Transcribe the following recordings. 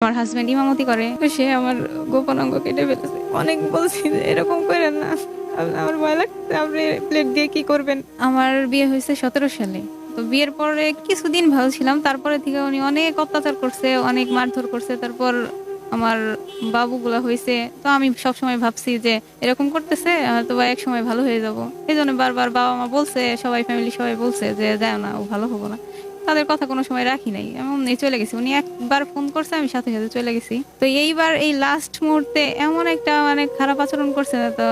আমার হাজবেন্ড ইমামতি করে। সে আমার গোপন অঙ্গ কেটে ফেলেছে। অনেক বলছি যে এরকম করেন না। আমার ভয় লাগছে, আপনি প্লেট দিয়ে কি করবেন? আমার বিয়ে হয়েছে সতেরো সালে। তো বিয়ের পরে কিছুদিন ভালো ছিলাম। তারপরে থেকে উনি অনেক অত্যাচার করছে, অনেক মারধর করছে। তারপর আমার বাবুগুলা হয়েছে। তো আমি সবসময় ভাবছি যে এরকম করতেছে হয়তো বা এক সময় ভালো হয়ে যাব। এই জন্য বারবার বাবা মা বলছে, সবাই ফ্যামিলি সবাই বলছে যে যায় না, ও ভালো হব না। তাদের কথা কোনো সময় রাখি নাই। এমন চলে গেছি। উনি একবার ফোন করছে, আমি সাথে সাথে চলে গেছি। তো এইবার এই লাস্ট মুহূর্তে এমন একটা মানে খারাপ আচরণ করছে না তো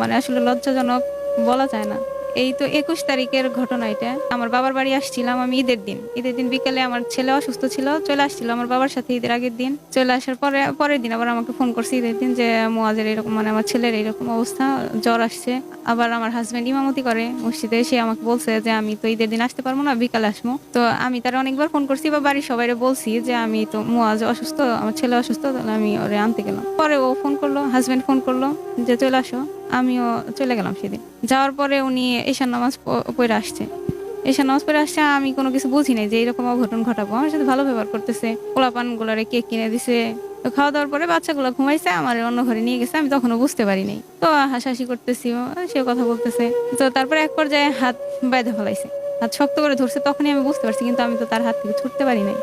মানে আসলে লজ্জাজনক বলা যায় না। এই তো একুশ তারিখের ঘটনা এটা। আমার বাবার বাড়ি আসছিলাম আমি ঈদের দিন। ঈদের দিন বিকেলে আমার ছেলে অসুস্থ ছিল, চলে আসছিল আমার বাবার সাথে ঈদের আগের দিন। চলে আসার পরে, পরের দিন আবার আমাকে ফোন করছে ঈদের দিন যে মোয়াজের এরকম মানে আমার ছেলের এরকম অবস্থা, জ্বর আসছে। আবার আমার হাজব্যান্ড ইমামতি করে মসজিদে সে আমাকে বলছে যে, আমি তো ঈদের দিন আসতে পারব না, বিকালে আসব। তো আমি তার অনেকবার ফোন করছি, বা বাড়ির সবাই বলছি যে, আমি তো মোয়াজ অসুস্থ, আমার ছেলে অসুস্থ, তাহলে আমি ওরে আনতে গেলাম। পরে ও ফোন করল হাজব্যান্ড ফোন করল যে, চলে আসো। আমিও চলে গেলাম সেদিন। যাওয়ার পরে উনি এশার নামাজ পড়ে আসছে। এশার নামাজ পড়ে আসছে, আমি কোনো কিছু বুঝি নাই যে এরকম অঘটন ঘটাবো। আমার সাথে ভালো ব্যবহার করতেছে। পোলাপান গুলারে কেক কিনে দিছে। তো খাওয়া দাওয়ার পরে বাচ্চাগুলো ঘুমাইছে, আমার অন্য ঘরে নিয়ে গেছে, আমি তখনও বুঝতে পারি নাই। তো হাসাহাসি করতেছি সে কথা বলতেছে। তো তারপরে এক পর্যায়ে হাত বাইধে ফেলাইছে। হাত শক্ত করে ধরছে, তখনই আমি বুঝতে পারছি, কিন্তু আমি তো তার হাত থেকে ছুটতে পারি নাই।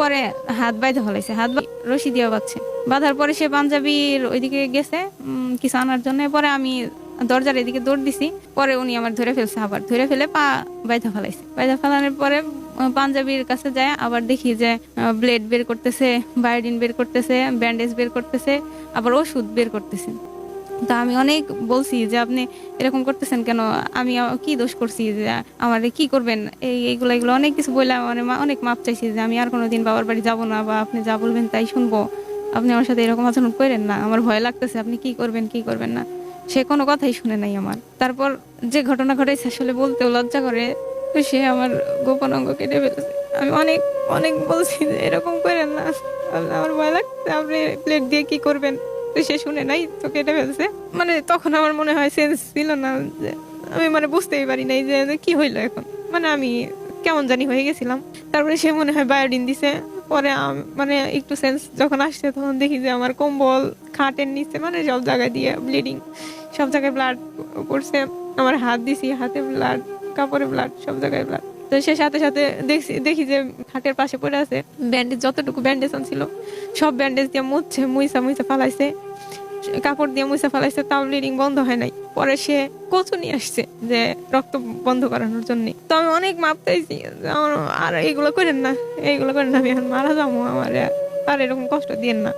পরে হাত বাইধে ফেলাইছে। হাত রশি দিয়ে বাচ্ছে বাঁধার পরে সে পাঞ্জাবির ওইদিকে গেছে কিছু আনার জন্য। পরে আমি দরজার এদিকে দৌড় দিছি। পরে উনি আমার ধরে ফেলছে আবার। ধরে ফেলে পা বাইধা ফেলাইছে। বাইধা ফেলানোর পরে পাঞ্জাবির কাছে যায়, আবার দেখি যে ব্লেড বের করতেছে, বায়োডিন বের করতেছে, ব্যান্ডেজ বের করতেছে, আবার ওষুধ বের করতেছে। তা আমি অনেক বলছি যে, আপনি এরকম করতেছেন কেন? আমি কি দোষ করছি যে, আমার কি করবেন? এই, এইগুলো এগুলো অনেক কিছু বললাম মানে অনেক মাপ চাইছি যে, আমি আর কোনোদিন বাবার বাড়ি যাব না বা আপনি যা বলবেন তাই শুনব। আপনি আমার সাথে এরকম আচরণ করেন না। আমার ভয় লাগতেছে, আপনি কি করবেন কি করবেন না? সে কোনো কথাই শুনে নাই আমার। তারপর যে ঘটনা ঘটেছে আসলে বলতেও লজ্জা করে। তো সে আমার গোপন অঙ্গ কেটে ফেলেছে। আমি অনেক অনেক বলছি যে, এরকম করেন না। আমার ভয় লাগছে আপনি প্লেট দিয়ে কি করবেন? তো সে শুনে নাই তো কেটে ফেলছে মানে তখন আমার মনে হয় সেন্স ছিল না যে, আমি মানে বুঝতেই পারি নাই যে কি হইল এখন। মানে আমি কেমন জানি হয়ে গেছিলাম। তারপরে সে মনে হয় বায়োডিন দিছে। পরে মানে একটু সেন্স যখন আসছে, তখন দেখি যে আমার কম্বল খাটের নিচে মানে সব জায়গায় দিয়ে ব্লিডিং সব জায়গায় ব্লাড পড়ছে। আমার হাত দিছি, হাতে ব্লাড কাপড়ে ব্লাড সব জায়গায় ব্লাড তো সে সাথে সাথে দেখছি, দেখি যে খাটের পাশে পড়ে আছে। ব্যান্ডেজ যতটুকু ব্যান্ডেজ ছিল সব ব্যান্ডেজ দিয়ে মুছছে মুইসা মুইসা ফালাইছে। কাপড় দিয়ে মুছে ফেলাইছে, তাও ব্লিডিং বন্ধ হয় নাই। পরে সে কচু নিয়ে আসছে যে রক্ত বন্ধ করানোর জন্য। তো আমি অনেক মাপ চাইছি আর এইগুলো করেন না এইগুলো করেন না, আমি এখন মারা যাব, আমার আর এরকম কষ্ট দিয়েন না।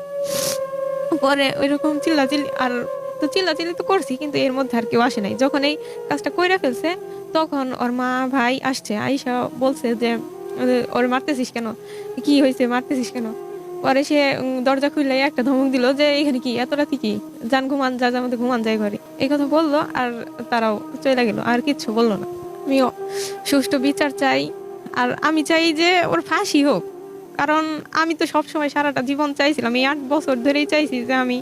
পরে ওইরকম চিল্লাচিল্লি, আর তো চিল্লাচিল্লি তো করছি, কিন্তু এর মধ্যে আর কেউ আসে নাই। যখন এই কাজটা কইরা ফেলছে তখন ওর মা ভাই আসছে, আইসা বলছে যে, ওর মারতেছিস কেন? কি হয়েছে? মারতেছিস কেন? পরে সে দরজা খুললে একটা ধমক দিল যে, এখানে কি? এত রাতে কি? যান ঘুমান, যা যার মধ্যে ঘুমান যায় ঘরে। এই কথা বলল আর তারাও চলে গেল, আর কিচ্ছু বলল না। আমিও সুষ্ঠু বিচার চাই, আর আমি চাই যে ওর ফাঁসি হোক। কারণ আমি তো সবসময় সারাটা জীবন চাইছিলাম, এই আট বছর ধরেই চাইছি যে আমি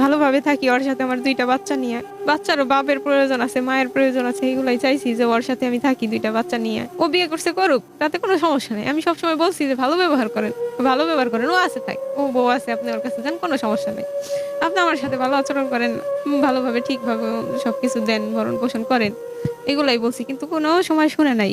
ভালোভাবে থাকি, ওর সাথে আমার দুইটা বাচ্চা নিয়ে। বাচ্চারও বাপের প্রয়োজন আছে, মায়ের প্রয়োজন আছে, এগুলাই চাইছি যে ওর সাথে আমি থাকি দুইটা বাচ্চা নিয়ে। ও বিয়ে করছে করুক, তাতে কোনো সমস্যা নেই। আমি সবসময় বলছি যে ভালো ব্যবহার করেন, ভালো ব্যবহার করেন, ও আছে, থাক। ও বউ আছে, আপনি ওর কাছে যান, কোনো সমস্যা নেই। আপনি আমার সাথে ভালো আচরণ করেন, ভালোভাবে, ঠিকভাবে সবকিছু দেন ভরণ পোষণ করেন, এগুলাই বলছি, কিন্তু কোনো সময় শুনে নাই।